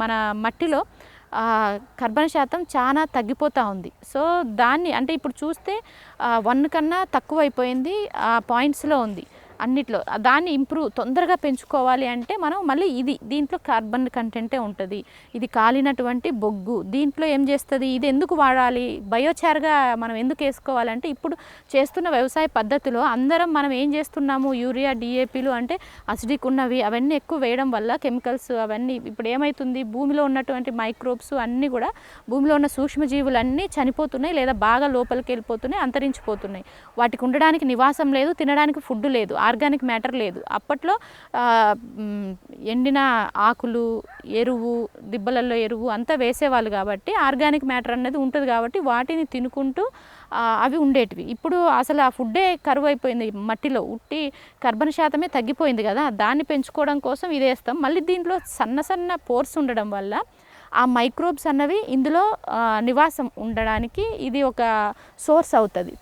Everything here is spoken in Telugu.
మన మట్టిలో కార్బన్ కర్బన శాతం చాలా తగ్గిపోతూ ఉంది. సో దాన్ని అంటే ఇప్పుడు చూస్తే వన్ కన్నా తక్కువ అయిపోయింది ఆ పాయింట్స్లో ఉంది. అన్నిట్లో. దాన్ని ఇంప్రూవ్ తొందరగా పెంచుకోవాలి అంటే మనం మళ్ళీ ఇది దీంట్లో కార్బన్ కంటెంటే ఉంటుంది. ఇది కాలినటువంటి బొగ్గు. దీంట్లో ఏం చేస్తుంది? ఇది ఎందుకు వాడాలి? బయోచార్గా మనం ఎందుకు వేసుకోవాలంటే ఇప్పుడు చేస్తున్న వ్యవసాయ పద్ధతిలో అందరం మనం ఏం చేస్తున్నాము? యూరియా డిఏపీలు అంటే అసిడిక్ ఉన్నవి అవన్నీ ఎక్కువ వేయడం వల్ల కెమికల్స్ అవన్నీ ఇప్పుడు ఏమవుతుంది భూమిలో ఉన్నటువంటి మైక్రోబ్స్ అన్నీ కూడా భూమిలో ఉన్న సూక్ష్మజీవులన్నీ చనిపోతున్నాయి లేదా బాగా లోపలికి వెళ్ళిపోతున్నాయి అంతరించిపోతున్నాయి. వాటికి ఉండడానికి నివాసం లేదు తినడానికి ఫుడ్ లేదు. ఆర్గానిక్ మ్యాటర్ లేదు. అప్పట్లో ఎండిన ఆకులు ఎరువు దిబ్బలలో ఎరువు అంతా వేసేవాళ్ళు కాబట్టి ఆర్గానిక్ మ్యాటర్ అనేది ఉంటుంది కాబట్టి వాటిని తినుకుంటూ అవి ఉండేటివి. ఇప్పుడు అసలు ఆ ఫుడ్డే కరువు అయిపోయింది మట్టిలో. ఉట్టి కర్బన శాతమే తగ్గిపోయింది కదా. దాన్ని పెంచుకోవడం కోసం ఇది వేస్తాం. మళ్ళీ దీంట్లో సన్న సన్న పోర్స్ ఉండడం వల్ల ఆ మైక్రోబ్స్ అన్నవి ఇందులో నివాసం ఉండడానికి ఇది ఒక సోర్స్ అవుతుంది.